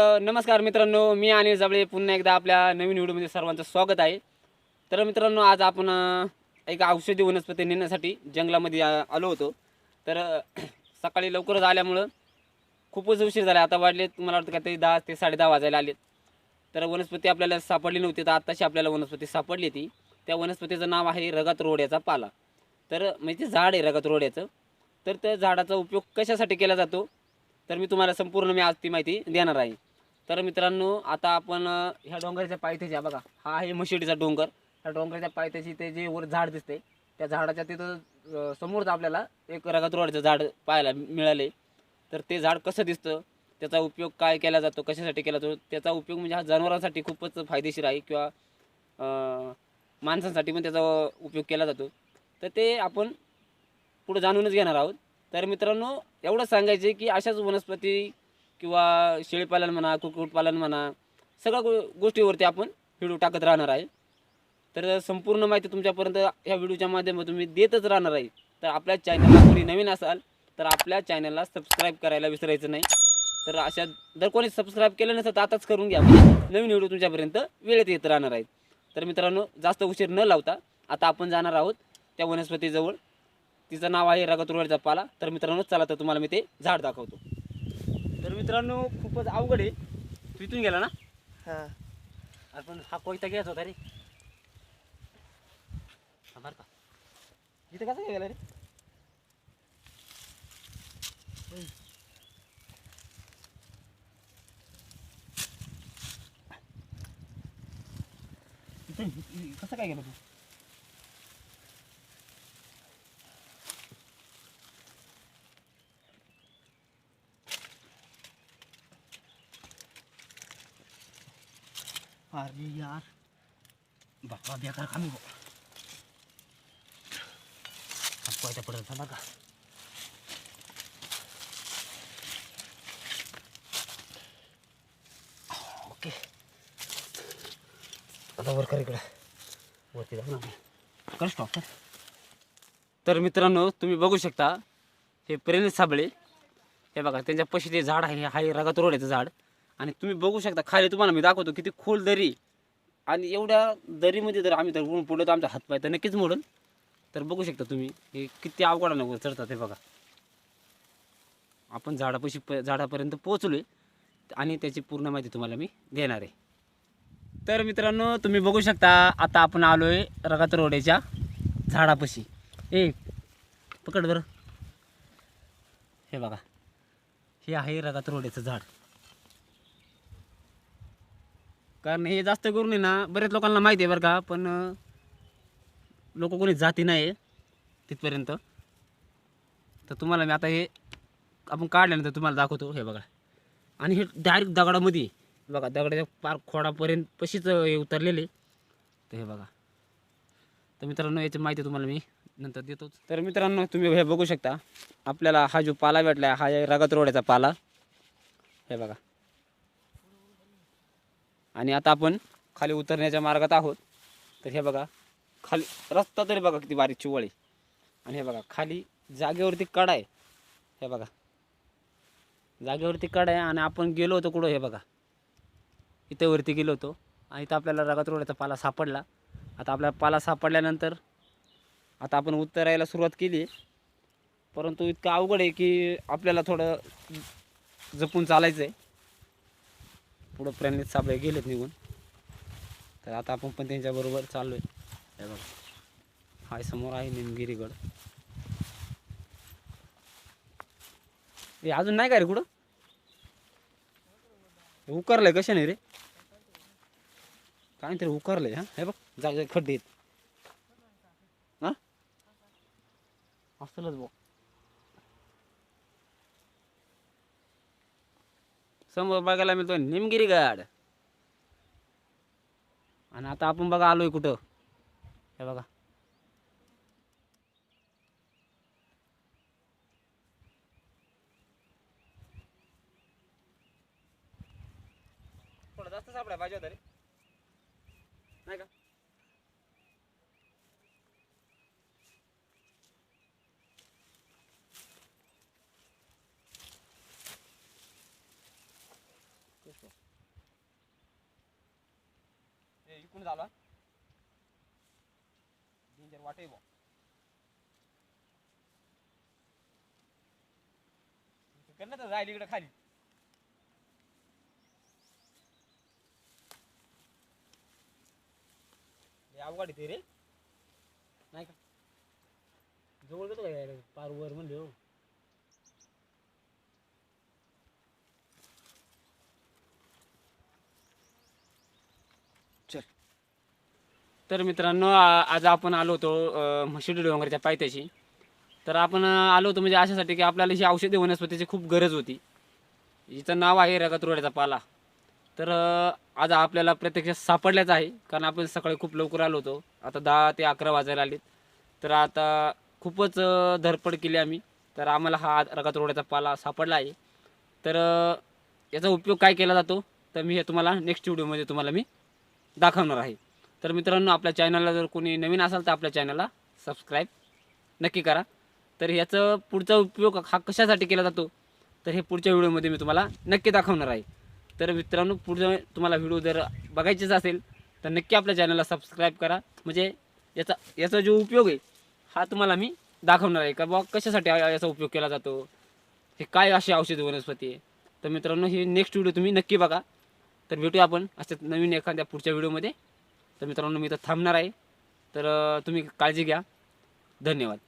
तर नमस्कार मित्रांनो मी अनिल जाबळे पुन्हा एकदा आपल्या नवीन व्हिडिओमध्ये सर्वांचं स्वागत आहे. तर मित्रांनो आज आपण एक औषधी वनस्पती नेण्यासाठी जंगलामध्ये आलो होतो. तर सकाळी लवकरच आल्यामुळं खूपच उशीर झाला. आता वाढले मला वाटतं का ते दहा ते साडे दहा वाजायला आले तर वनस्पती आपल्याला सापडली नव्हती तर आत्ताशी आपल्याला वनस्पती सापडली ती. त्या वनस्पतीचं नाव आहे रगात रोड्याचा पाला. तर म्हणजे ते झाड आहे रगात रोड्याचं. तर त्या झाडाचा उपयोग कशासाठी केला जातो? तर मी तुम्हाला संपूर्ण मी आज ती माहिती देणार आहे. तर मित्रांनो आता आपण ह्या डोंगराच्या पायथ्याची हा बघा. हा आहे मशिडीचा डोंगर. ह्या डोंगराच्या पायथ्याची ते जे वर झाड दिसते त्या झाडाच्या तिथं समोरच आपल्याला एक रगात झाड पाहायला मिळाले तर ते झाड कसं दिसतं त्याचा उपयोग काय केला जातो कशासाठी केला जातो त्याचा उपयोग म्हणजे हा जनावरांसाठी खूपच फायदेशीर आहे किंवा माणसांसाठी पण त्याचा उपयोग केला जातो. तर ते आपण पुढे जाणूनच घेणार आहोत. तर मित्रांनो एवढंच सांगायचं की अशाच वनस्पती किंवा शेळीपालन म्हणा कुक्कुटपालन म्हणा सगळ्या गो गोष्टीवरती आपण व्हिडिओ टाकत राहणार आहे. तर संपूर्ण माहिती तुमच्यापर्यंत ह्या व्हिडिओच्या माध्यमातून मी देतच राहणार आहे. तर आपल्या चॅनलला कोणी नवीन असाल तर आपल्या चॅनलला सबस्क्राईब करायला विसरायचं नाही. तर अशा जर कोणी सबस्क्राईब केलं नसेल तर आताच करून घ्या. म्हणजे नवीन व्हिडिओ तुमच्यापर्यंत वेळेत येत राहणार आहेत. तर मित्रांनो जास्त उशीर न लावता आता आपण जाणार आहोत त्या वनस्पतीजवळ. तिचं नाव आहे रगतुरवाडीचा पाला तर मित्रांनो चला तर तुम्हाला मी ते झाड दाखवतो. तर मित्रांनो खूपच अवघड आहे तू इथून गेला ना हा आपण हा कोयता घ्यायचा होता रे हा बरं का इथं कसं काय गेला रे इथं कसं काय गेलं तू अरे यार बाबा बेकार कामी बघ कोयता पडत थांबा का ओके आता वर कर इकडं वरती जाऊ ना कर स्टॉप कर तर मित्रांनो तुम्ही बघू शकता हे प्रेरणे साबळे हे बघा त्यांच्या पशी ते झाड आहे हा रगात रोडाचं झाड. आणि तुम्ही बघू शकता खाली तुम्हाला मी दाखवतो किती खोल दरी. आणि एवढ्या दरीमध्ये जर आम्ही तर उडून पडलो तर आमचा हातपाय तर नक्कीच मोडल. तर बघू शकता तुम्ही हे किती अवघडानं वर चढतात हे बघा. आपण झाडापाशी प झाडापर्यंत पोहोचलोय आणि त्याची पूर्ण माहिती तुम्हाला मी देणार आहे. तर मित्रांनो तुम्ही बघू शकता आता आपण आलो आहे रगात रोड्याच्या झाडापाशी. ए पकड बरं. हे बघा हे आहे रगात रोड्याचं झाड. कारण हे जास्त करून आहे ना बऱ्याच लोकांना माहिती आहे बरं का पण लोक कोणी जाती नाही आहे तिथपर्यंत. तर तुम्हाला मी आता हे आपण काढल्यानंतर तुम्हाला दाखवतो हे बघा. आणि हे डायरेक्ट दगडामध्ये बघा दगडाच्या पार खोडापर्यंत पशीच हे उतरलेले तर हे बघा. तर मित्रांनो याची माहिती तुम्हाला मी नंतर देतोच तर मित्रांनो तुम्ही हे बघू शकता आपल्याला हा जो पाला भेटला आहे हा रगत रोड्याचा पाला. हे बघा. आणि आता आपण खाली उतरण्याच्या मार्गात आहोत. तर हे बघा खाली रस्ता तरी बघा किती बारीक चिवळ. आहे आणि हे बघा खाली जागेवरती कडा आहे. हे बघा. जागेवरती कडा आहे आणि आपण गेलो होतो कुठं? हे बघा. इथे वरती गेलो होतो. आणि इथं आपल्याला रगात रोड्याचा पाला सापडला. आता आपल्याला पाला सापडल्यानंतर आता आपण उतरायला सुरुवात केली परंतु इतकं अवघड आहे की आपल्याला थोडं जपून चालायचं आहे पुढं प्रणित साबळे गेलेत निघून. तर आता आपण पण त्यांच्याबरोबर चाललो आहे हे बघा. हाय समोर आहे निमगिरीगड. हे अजून नाही का रे कुठं? उकारलंय कशाने रे? काय तरी उकारलंय हा? हे बघ जागे खड्डे आहेत. हा? असलच बघ. समोर बघायला मिळतो निमगिरी गड. आणि आता आपण बघा आलोय कुठं? हे बघा. थोडं जास्त सापडा पाहिजे होता रे. ए, इकडून झाला डेंजर वाटे बा कर तर जाईल इकडे खाली. अवघड आहे ते रे. नाही का? जवळ कसं काय पार वर म्हणले हो. तर मित्रांनो आ- आज आपण आलो होतो अ, म्हशिडी डोंगरच्या पायथ्याशी. तर आपण अ, आलो होतो म्हणजे अशासाठी की आपल्याला ही औषधी वनस्पतीची खूप गरज होती. हिचं नाव आहे रगतरोड्याचा पाला. तर अ, आज आपल्याला प्रत्यक्षात सापडल्याच आहे कारण आपण सकाळी खूप लवकर आलो होतो. आता दहा ते अकरा वाजायला आलेत. तर आता खूपच अ, धडपड केली आम्ही. तर आम्हाला हा रगतरोड्याचा पाला सापडला आहे. तर अ, याचा उपयोग काय केला जातो? तर मी हे तुम्हाला नेक्स्ट व्हिडिओमध्ये तुम्हाला मी दाखवणार आहे. तर मित्रांनो आपल्या चॅनलला जर कोणी नवीन असाल तर आपल्या चॅनलला सबस्क्राईब नक्की करा. तर ह्याचं पुढचा उपयोग हा कशासाठी केला जातो? तर हे पुढच्या व्हिडिओमध्ये मी तुम्हाला नक्की दाखवणार आहे. तर मित्रांनो पुढचा तुम्हाला व्हिडिओ जर बघायचेच असेल तर नक्की आपल्या चॅनलला सबस्क्राईब करा. म्हणजे याचा याचा जो उपयोग आहे हा तुम्हाला मी दाखवणार आहे. का बुवा कशासाठी याचा उपयोग केला जातो? हे काय अशी औषधी वनस्पती आहे? तर मित्रांनो हे नेक्स्ट व्हिडिओ तुम्ही नक्की बघा. तर भेटूया आपण असं नवीन एखाद्या पुढच्या व्हिडिओमध्ये. तर मित्रांनो मी इथं थांबणार आहे. तर तुम्ही काळजी घ्या. धन्यवाद.